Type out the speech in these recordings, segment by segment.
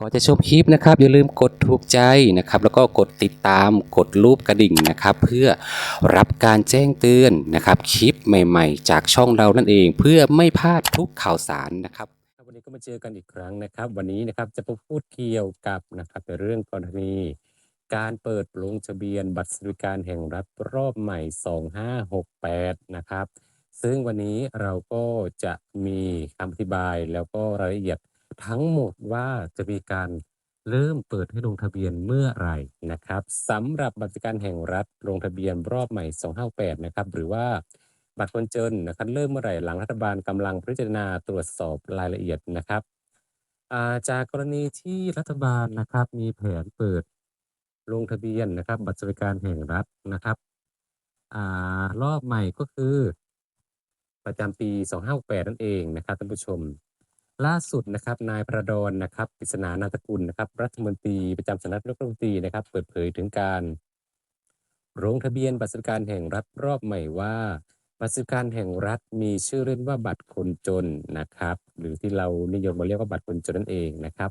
ก่อนจะชมคลิปนะครับอย่าลืมกดถูกใจนะครับแล้วก็กดติดตามกดรูปกระดิ่งนะครับ เพื่อรับการแจ้งเตือนนะครับคลิปใหม่ ๆ จากช่องเรานั่นเอง เพื่อไม่พลาดทุกข่าวสารนะครับวันนี้ก็มาเจอกันอีกครั้งนะครับ วันนี้นะครับจะมาพูดเกี่ยวกับนะครับในเรื่องกรณีการเปิดลงทะเบียนบัตรสวัสดิการแห่งรัฐรอบใหม่ 2568 นะครับ ซึ่งวันนี้เราก็จะมีคำอธิบายแล้วก็รายละเอียด ทั้งหมดว่าจะมีการเริ่มเปิดให้ลงทะเบียนเมื่อไหร่นะครับสำหรับบัตรสวัสดิการแห่งรัฐลงทะเบียนรอบใหม่ 258 นะครับ หรือว่าบัตรคนจนนะครับเริ่มเมื่อไหร่หลังรัฐบาลกำลังพิจารณาตรวจสอบรายละเอียดนะครับาจากกรณีที่รัฐบาลนะครับมีแผนเปิดลงทะเบียนนะครับ บัตรสวัสดิการแห่งรัฐนะครับอรอบใหม่ก็คือประจำปี 258 นั่นเองนะครับท่านผู้ชม ล่าสุดนะครับนายประดอนนะครับปริศนานาตกุลนะครับรัฐมนตรีประจำสำนักนายกรัฐมนตรีนะครับ เปิดเผยถึงการลงทะเบียนบัตรสวัสดิการแห่งรัฐรอบใหม่ว่า บัตรสวัสดิการแห่งรัฐมีชื่อเล่นว่าบัตรคนจนนะครับ หรือที่เรานิยมมาเรียกว่าบัตรคนจนนั่นเองนะครับ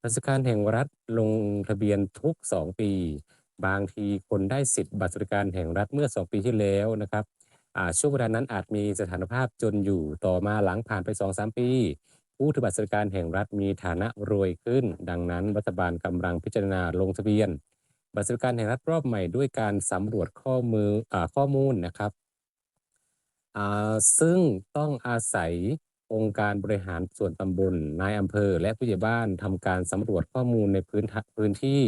บัตรสวัสดิการแห่งรัฐลงทะเบียนทุก 2 ปี บางทีคนได้สิทธิ์บัตรสวัสดิการแห่งรัฐเมื่อ 2 ปีที่แล้วนะครับช่วงเวลานั้นอาจมีสถานภาพจนอยู่ต่อมาหลังผ่านไป 2-3 ปี ผู้ถือบัตรสวัสดิการแห่งรัฐมีฐานะรวยขึ้น ดังนั้นรัฐบาลกำลังพิจารณาลงทะเบียน บัตรสวัสดิการแห่งรัฐรอบใหม่ด้วยการสำรวจข้อมืออข้อมูลนะครับซึ่งต้องอาศัยองค์การบริหารส่วนตำบลนายอำเภอ และผู้ใหญ่บ้านทำการสำรวจข้อมูลในพื้นทะพื้นที่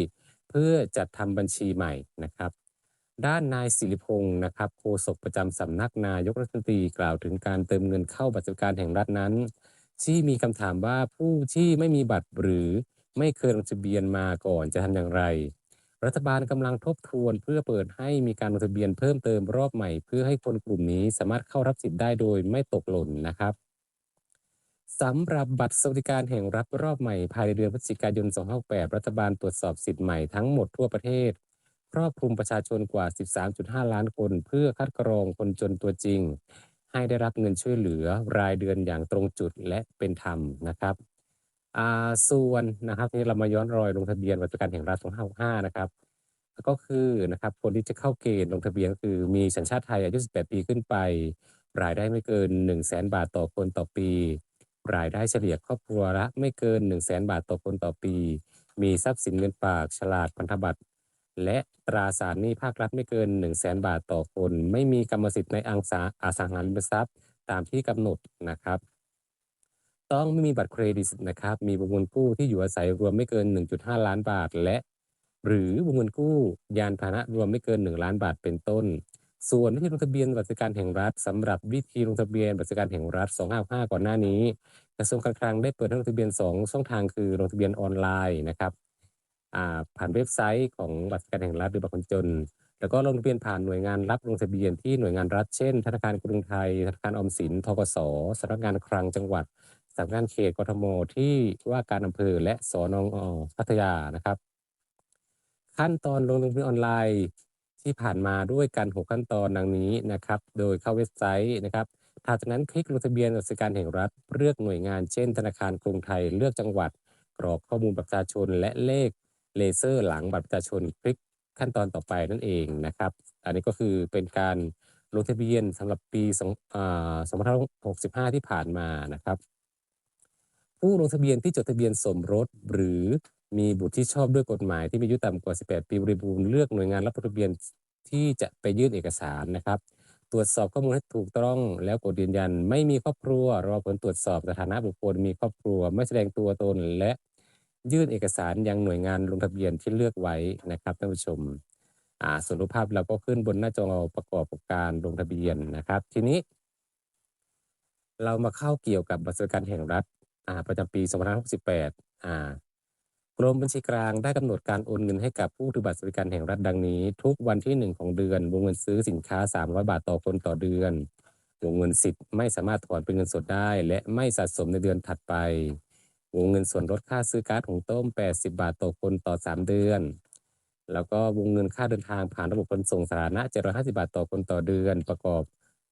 เพื่อจัดทำบัญชีใหม่นะครับ ด้านนายศิริพงศ์นะครับโฆษกประจำสำนักนายกรัฐมนตรีกล่าวถึงการเติมเงินเข้าบัตรสวัสดิการแห่งรัฐนั้น ที่มีคำถามว่าผู้ที่ไม่มีบัตรหรือไม่เคยลงทะเบียนมาก่อนจะทำอย่างไร รัฐบาลกำลังทบทวนเพื่อเปิดให้มีการลงทะเบียนเพิ่มเติมรอบใหม่ เพื่อให้คนกลุ่มนี้สามารถเข้ารับสิทธิ์ได้โดยไม่ตกหล่นนะครับสำหรับบัตรสวัสดิการแห่งรัฐรอบใหม่ภายในเดือนพฤศจิกายน 2568รัฐบาลตรวจสอบสิทธิ์ใหม่ทั้งหมดทั่วประเทศ ครอบคลุมประชาชนกว่า 13.5 ล้านคน เพื่อคัดกรองคนจนตัวจริง ให้ได้รับเงินช่วยเหลือรายเดือนอย่างตรงจุดและเป็นธรรมนะครับอ่าส่วนนะครับที่เรามาย้อนรอยลงทะเบียนบัตรสวัสดิการแห่งรัฐ2565นะครับก็คือนะครับคนที่จะเข้าเกณฑ์ลงทะเบียนก็คือมีสัญชาติไทยอายุ 18 ปีขึ้นไป รายได้ไม่เกิน 1 0 0 0 0แบาทต่อคนต่อปี รายได้เฉลี่ยครอบครัวละไม่เกิน 1 0 0 0 0แบาทต่อคนต่อปี มีทรัพย์สินเงินฝากฉลาดพันธบัตร และตราสารหนี้ภาครัฐไม่เกิน 1 0 0 0 0แบาทต่อคน ไม่มีกรรมสิทธิ์ในอังสาอสังหาริมทรัพย์ ตามที่กำหนดนะครับ ต้องไม่มีบัตรเครดิตนะครับ มีวงเงินกู้ที่อยู่อาศัยรวมไม่เกิน 1.5 ล้านบาท และ หรือวงเงินกู้ ยานพาหนะรวมไม่เกิน 1 ล้านบาทเป็นต้น ส่วนวิธีลงทะเบียนบัตรสวัสดิการแห่งรัฐสำหรับวิธีลงทะเบียนบัตรสวัสดิการแห่งรัฐ 255 ก่อนหน้านี้ กระทรวงการคลังได้เปิดให้ลงทะเบียน 2 ช่องทางคือลงทะเบียนออนไลน์นะครับ ผ่านเว็บไซต์ของบัตรสวัสดิการแห่งรัฐหรือบัตรคนจน แล้วก็ลงทะเบียนผ่านหน่วยงานรับลงทะเบียนที่หน่วยงานรัฐเช่น ธนาคารกรุงไทย ธนาคารออมสิน ทกสสำนักงานคลังจังหวัดสำนักงานเขตกทมที่ว่าการอำเภอและสอนอพัทยานะครับ ขั้นตอนลงทะเบียนออนไลน์ที่ผ่านมาด้วยกัน 6 ขั้นตอนดังนี้นะครับ โดยเข้าเว็บไซต์นะครับถัดจากนั้นคลิกลงทะเบียนบัตรสวัสดิการแห่งรัฐ เลือกหน่วยงานเช่น ธนาคารกรุงไทย เลือกจังหวัด กรอกข้อมูลบัตรประชาชนและเลข เลเซอร์หลังบัตรประชาชนคลิกขั้นตอนต่อไปนั่นเองนะครับ อันนี้ก็คือเป็นการลงทะเบียนสำหรับปีสองอ่า2565 ที่ผ่านมานะครับ ผู้ลงทะเบียนที่จดทะเบียนสมรสหรือมีบุตรที่ชอบด้วยกฎหมายที่มีอายุต่ำกว่า 18 ปีบริบูรณ์เลือกหน่วยงานรับลงทะเบียนที่จะไปยื่นเอกสารนะครับ ตรวจสอบข้อมูลให้ถูกต้องแล้วกดยืนยัน ไม่มีครอบครัวรอผลตรวจสอบสถานะบุคคลมีครอบครัว ไม่แสดงตัวตนและ ยื่นเอกสารยังหน่วยงานลงทะเบียนที่เลือกไว้นะครับท่านผู้ชมส่วนรูปภาพเราก็ขึ้นบนหน้าจอประกอบกับการลงทะเบียนนะครับ ทีนี้ เรามาเข้าเกี่ยวกับบัตรสวัสดิการแห่งรัฐประจำปี2568กรมบัญชีกลางได้กำหนดการโอนเงินให้กับผู้ถือบัตรสวัสดิการแห่งรัฐดังนี้ ทุกวันที่ 1 ของเดือนวงเงินซื้อสินค้า 300 บาทต่อคนต่อเดือนวงเงินสิทธิ์ไม่สามารถถอนเป็นเงินสดได้ และไม่สะสมในเดือนถัดไป วงเงินส่วนลดค่าซื้อก๊าซหุงต้ม 80 บาทต่อคนต่อ 3 เดือน แล้วก็วงเงินค่าเดินทางผ่านระบบขนส่งสาธารณะ 750 บาทต่อคนต่อเดือน ประกอบ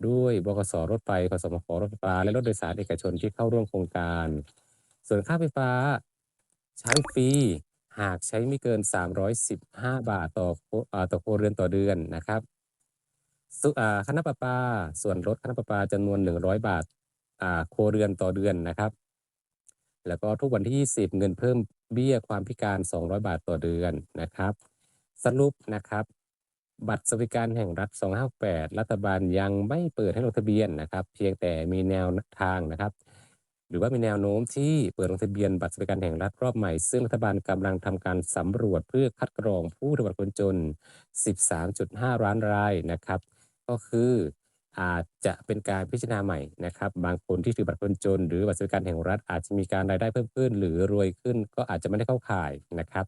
ด้วยบกสรถไฟขสมขรถไฟฟ้าและรถโดยสารเอกชนที่เข้าร่วมโครงการ ส่วนค่าไฟฟ้าใช้ฟรีหากใช้ไม่เกิน 315 บาทต่อโคอ่าต่อครัวเรือนต่อเดือนนะครับค่าน้ำประปาส่วนลดค่าน้ำประปาจำนวน 100 บาทอ่าครัวเรือนต่อเดือนนะครับ แล้วก็ทุกวันที่ 20 เงินเพิ่มเบี้ยความพิการ 200 บาทต่อเดือนนะครับ สรุปนะครับ บัตรสวัสดิการแห่งรัฐ 258 รัฐบาลยังไม่เปิดให้ลงทะเบียนนะครับ เพียงแต่มีแนวทางนะครับ หรือว่ามีแนวโน้มที่เปิดลงทะเบียนบัตรสวัสดิการแห่งรัฐรอบใหม่ซึ่งรัฐบาลกำลังทำการสำรวจเพื่อคัดกรองผู้ถือบัตรคนจน 13.5 ล้านรายนะครับ ก็คือ อาจจะเป็นการพิจารณาใหม่นะครับ บางคนที่ถือบัตรคนจน หรือบัตรสวัสดิการแห่งรัฐ อาจจะมีการรายได้เพิ่มขึ้น หรือรวยขึ้นก็อาจจะไม่ได้เข้าข่ายนะครับ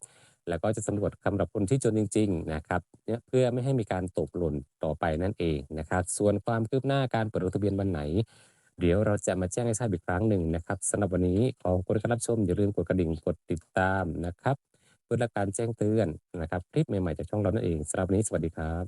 แล้วก็จะสำรวจสำหรับคนที่จนจริง ๆ นะครับเนี่ยเพื่อไม่ให้มีการตกหล่นต่อไปนั่นเองนะครับ ส่วนความคืบหน้าการเปิดลงทะเบียนวันไหน เดี๋ยวเราจะมาแจ้งให้ทราบอีกครั้งหนึ่งนะครับสำหรับวันนี้ขอบคุณที่รับชมอย่าลืมกดกระดิ่งกดติดตามนะครับเพื่อรับการแจ้งเตือนนะครับคลิปใหม่ๆจากช่องเรานั่นเองสำหรับวันนี้สวัสดีครับ